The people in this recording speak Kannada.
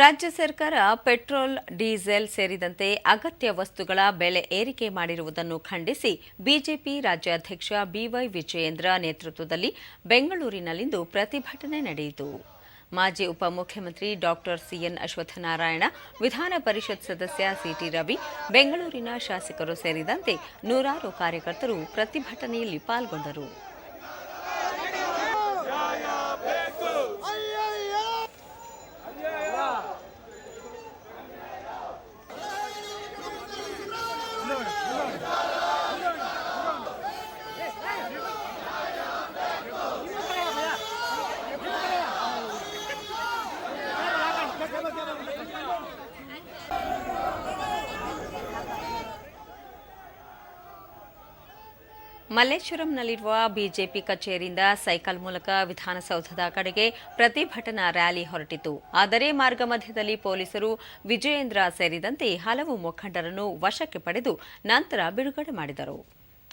ರಾಜ್ಯ ಸರ್ಕಾರ ಪೆಟ್ರೋಲ್, ಡೀಸೆಲ್ ಸೇರಿದಂತೆ ಅಗತ್ಯ ವಸ್ತುಗಳ ಬೆಲೆ ಏರಿಕೆ ಮಾಡಿರುವುದನ್ನು ಖಂಡಿಸಿ ಬಿಜೆಪಿ ರಾಜ್ಯಾಧ್ಯಕ್ಷ ಬಿವೈ ವಿಜಯೇಂದ್ರ ನೇತೃತ್ವದಲ್ಲಿ ಬೆಂಗಳೂರಿನಲ್ಲಿಂದು ಪ್ರತಿಭಟನೆ ನಡೆಯಿತು. ಮಾಜಿ ಉಪಮುಖ್ಯಮಂತ್ರಿ ಡಾಕ್ಟರ್ ಸಿಎನ್ ಅಶ್ವತ್ಥನಾರಾಯಣ, ವಿಧಾನ ಪರಿಷತ್ ಸದಸ್ಯ ಸಿಟಿ ರವಿ, ಬೆಂಗಳೂರಿನ ಶಾಸಕರು ಸೇರಿದಂತೆ ನೂರಾರು ಕಾರ್ಯಕರ್ತರು ಪ್ರತಿಭಟನೆಯಲ್ಲಿ ಪಾಲ್ಗೊಂಡರು. ಮಲ್ಲೇಶ್ವರಂನಲ್ಲಿರುವ ಬಿಜೆಪಿ ಕಚೇರಿಯಿಂದ ಸೈಕಲ್ ಮೂಲಕ ವಿಧಾನಸೌಧದ ಕಡೆಗೆ ಪ್ರತಿಭಟನಾ ರ್ಯಾಲಿ ಹೊರಟಿತು. ಆದರೆ ಮಾರ್ಗ ಮಧ್ಯದಲ್ಲಿ ಪೊಲೀಸರು ವಿಜಯೇಂದ್ರ ಸೇರಿದಂತೆ ಹಲವು ಮುಖಂಡರನ್ನು ವಶಕ್ಕೆ ಪಡೆದು ನಂತರ ಬಿಡುಗಡೆ ಮಾಡಿದರು.